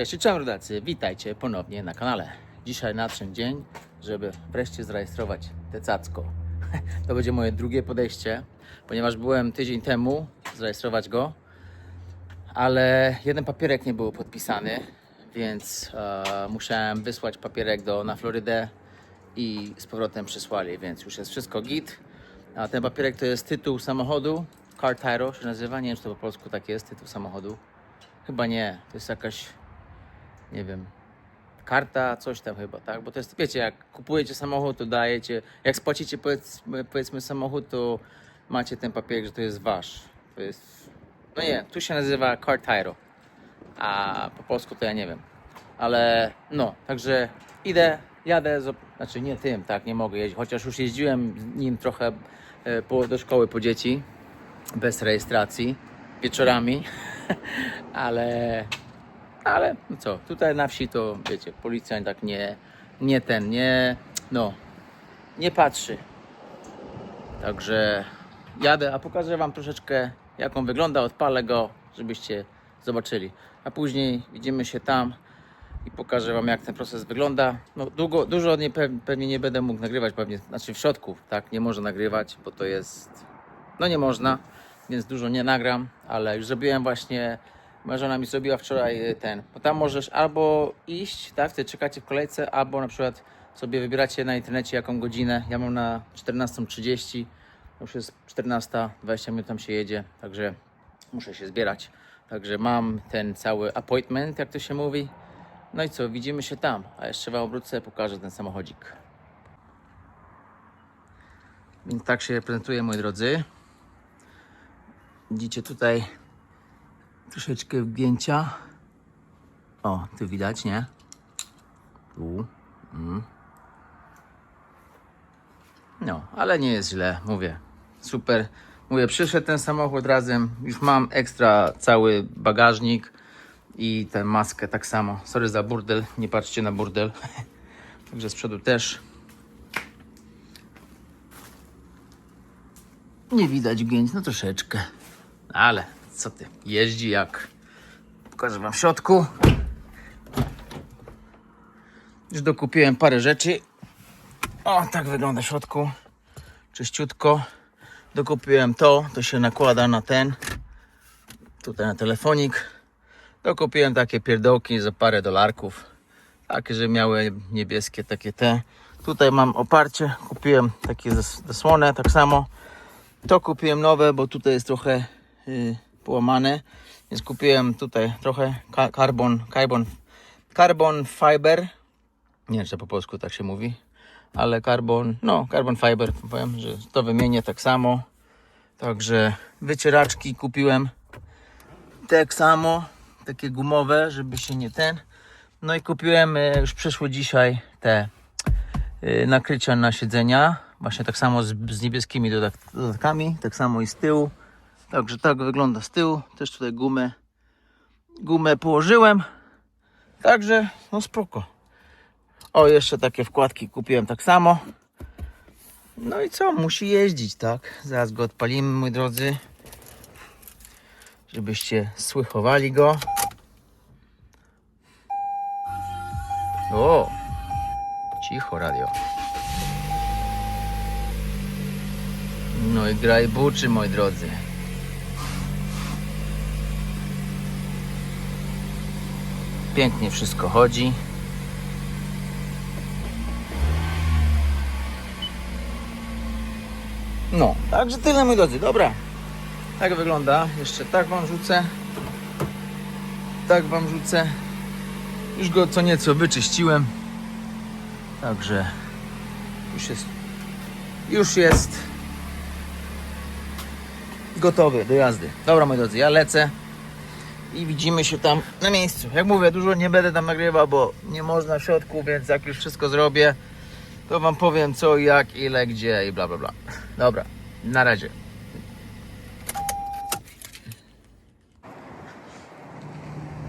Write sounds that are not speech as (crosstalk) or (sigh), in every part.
Cześć, cześć rodacy, witajcie ponownie na kanale. Dzisiaj nadszedł dzień, żeby wreszcie zarejestrować te cacko. (laughs) To będzie moje drugie podejście, ponieważ byłem tydzień temu zarejestrować go, ale jeden papierek nie był podpisany, więc e, musiałem wysłać papierek do, na Florydę i z powrotem przysłali, więc już jest wszystko git. A ten papierek to jest tytuł samochodu, car title się nazywa, nie wiem czy to po polsku tak jest, tytuł samochodu. Chyba nie, to jest jakaś nie wiem, karta, coś tam chyba, tak? Bo to jest, wiecie, jak kupujecie samochód, to dajecie, jak spłacicie powiedzmy, powiedzmy samochód, to macie ten papierek, że to jest wasz. To jest, no nie, tu się nazywa car title, a po polsku to ja nie wiem. Ale no, także idę, jadę, znaczy nie tym, tak, nie mogę jeździć, chociaż już jeździłem nim trochę e, po, do szkoły po dzieci, bez rejestracji, wieczorami, (laughs) ale ale no co, tutaj na wsi to wiecie, policjant tak nie, nie ten, nie, no, nie patrzy. Także jadę, a pokażę Wam troszeczkę jak on wygląda, odpalę go, żebyście zobaczyli. A później widzimy się tam i pokażę Wam jak ten proces wygląda. No długo, dużo nie, pe- pewnie nie będę mógł nagrywać, pewnie, znaczy w środku, tak, nie można nagrywać, bo to jest, no nie można, więc dużo nie nagram, ale już zrobiłem właśnie Moja żona mi zrobiła wczoraj y, ten, bo tam możesz albo iść, tak, wtedy czekacie w kolejce, albo na przykład sobie wybieracie na internecie jaką godzinę. Ja mam na 14.30, już jest 14.20 minut tam się jedzie, także muszę się zbierać. Także mam ten cały appointment, jak to się mówi. No i co, widzimy się tam, a jeszcze Wam obrócę, pokażę ten samochodzik. Więc tak się prezentuje, moi drodzy. Widzicie tutaj troszeczkę wgięcia. O, tu widać, nie? Tu. Mm. No, ale nie jest źle, mówię. Super. Mówię, przyszedł ten samochód razem. Już mam ekstra cały bagażnik i tę maskę tak samo. Sorry za burdel, nie patrzcie na burdel. (laughs) Także z przodu też. Nie widać wgięć, no troszeczkę. Ale co ty, jeździ jak. Pokażę wam w środku. Już dokupiłem parę rzeczy. O, tak wygląda w środku. Czyściutko. Dokupiłem to, to się nakłada na ten. Tutaj na telefonik. Dokupiłem takie pierdołki za parę dolarków. Takie, że miały niebieskie takie te. Tutaj mam oparcie. Kupiłem takie zas- zasłonę, tak samo. To kupiłem nowe, bo tutaj jest trochę y, połamane. Więc kupiłem tutaj trochę carbon, carbon, carbon fiber. Nie wiem, czy po polsku tak się mówi, ale carbon, no, carbon fiber, powiem, że to wymienię tak samo. Także wycieraczki kupiłem tak samo, takie gumowe, żeby się nie ten. No i kupiłem, y, już przyszło dzisiaj te y, nakrycia na siedzenia. Właśnie tak samo z, z niebieskimi dodat- dodatkami, tak samo i z tyłu. Także tak wygląda z tyłu. Też tutaj gumę, gumę położyłem. Także no spoko. O, jeszcze takie wkładki kupiłem tak samo. No i co? Musi jeździć, tak? Zaraz go odpalimy, moi drodzy. Żebyście słychowali go. O! Cicho radio. No i graj buczy, moi drodzy. Pięknie wszystko chodzi. No, także tyle, moi drodzy. Dobra. Tak wygląda. Jeszcze tak wam rzucę. Tak wam rzucę. Już go co nieco wyczyściłem. Także już jest już jest gotowy do jazdy. Dobra moi drodzy, ja lecę i widzimy się tam na miejscu. Jak mówię, dużo nie będę tam nagrywał, bo nie można w środku, więc jak już wszystko zrobię, to wam powiem co, jak, ile, gdzie i bla bla bla. Dobra, na razie.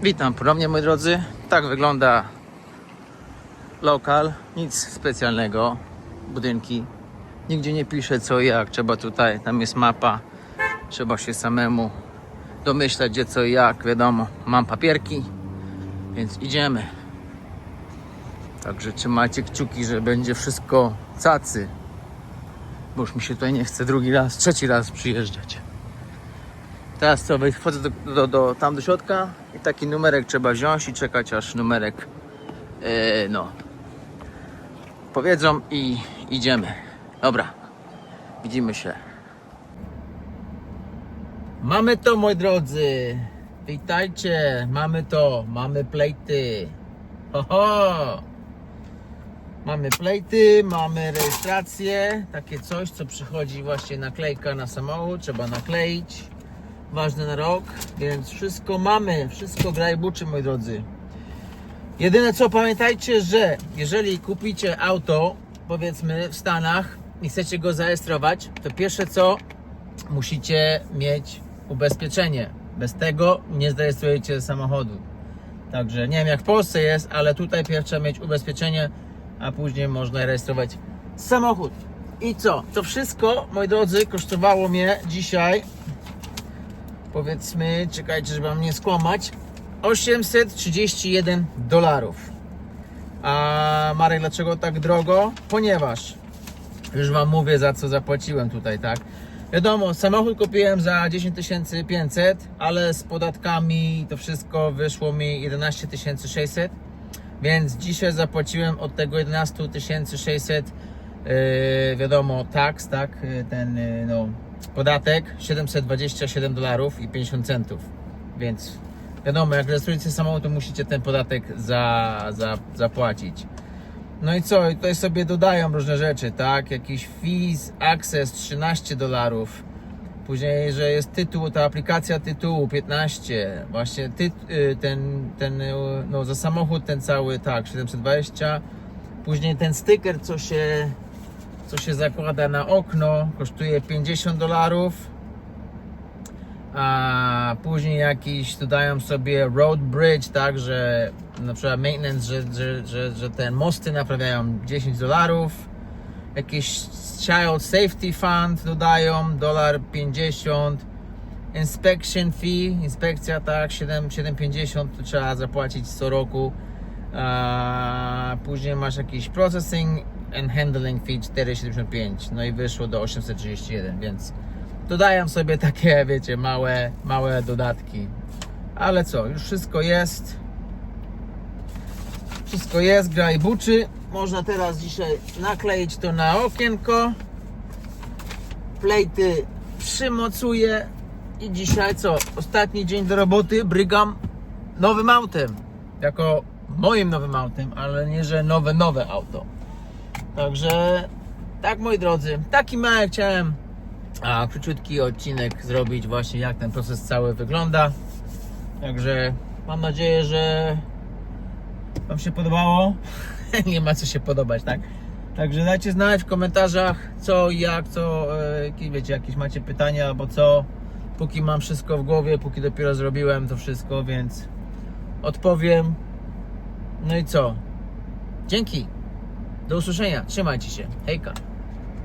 Witam ponownie moi drodzy. Tak wygląda lokal. Nic specjalnego. Budynki. Nigdzie nie pisze co i jak. Trzeba tutaj, tam jest mapa. Trzeba się samemu domyślać gdzie co i jak. Wiadomo, mam papierki. Więc idziemy. Także trzymajcie kciuki, że będzie wszystko cacy. Bo już mi się tutaj nie chce drugi raz, trzeci raz przyjeżdżać. Teraz co, wchodzę do, do, do, tam do środka i taki numerek trzeba wziąć i czekać aż numerek e, no powiedzą i idziemy. Dobra, widzimy się. Mamy to, moi drodzy. Witajcie, mamy to, mamy plejty. Ho, ho. Mamy plejty, mamy rejestrację, takie coś, co przychodzi właśnie naklejka na samochód, trzeba nakleić. Ważne na rok, więc wszystko mamy, wszystko graj buczy, moi drodzy. Jedyne co pamiętajcie, że jeżeli kupicie auto, powiedzmy w Stanach i chcecie go zarejestrować, to pierwsze co musicie mieć ubezpieczenie. Bez tego nie zarejestrujecie samochodu. Także nie wiem jak w Polsce jest, ale tutaj pierwsze trzeba mieć ubezpieczenie, a później można rejestrować samochód. I co? To wszystko, moi drodzy, kosztowało mnie dzisiaj, powiedzmy, czekajcie, żeby wam nie skłamać, 831 dolarów. A Marek, dlaczego tak drogo? Ponieważ już wam mówię za co zapłaciłem tutaj, tak? Wiadomo, samochód kupiłem za 10 500, ale z podatkami to wszystko wyszło mi 11 600, więc dzisiaj zapłaciłem od tego 11 600 yy, wiadomo, tax, tak, yy, ten yy, no, podatek 727 dolarów i 50 centów, więc wiadomo, jak rejestrujecie samochód, to musicie ten podatek za, za, zapłacić. No i co? I tutaj sobie dodają różne rzeczy, tak? Jakiś fees, access 13 dolarów. Później, że jest tytuł, ta aplikacja tytułu 15. Właśnie ty, y, ten, ten, y, no za samochód ten cały, tak, 720. Później ten sticker, co się, co się zakłada na okno, kosztuje 50 dolarów. A później jakiś dodają sobie road bridge, tak, że na przykład maintenance, że, że, że, że te mosty naprawiają 10 dolarów. Jakiś child safety fund dodają, dolar 50. Inspection fee, inspekcja tak, 7, 7,50 to trzeba zapłacić co roku. Później masz jakiś processing and handling fee 4,75. No i wyszło do 831, więc dodają sobie takie, wiecie, małe, małe dodatki. Ale co, już wszystko jest. Wszystko jest, gra i buczy. Można teraz dzisiaj nakleić to na okienko. Plejty przymocuję. I dzisiaj co? Ostatni dzień do roboty. Brygam nowym autem. Jako moim nowym autem, ale nie, że nowe, nowe auto. Także tak moi drodzy, taki mały chciałem a króciutki odcinek zrobić właśnie jak ten proces cały wygląda. Także mam nadzieję, że Wam się podobało. (laughs) Nie ma co się podobać, tak? Także dajcie znać w komentarzach co jak, co, jakie, wiecie, jakieś macie pytania albo co. Póki mam wszystko w głowie, póki dopiero zrobiłem to wszystko, więc odpowiem. No i co? Dzięki. Do usłyszenia. Trzymajcie się. Hejka.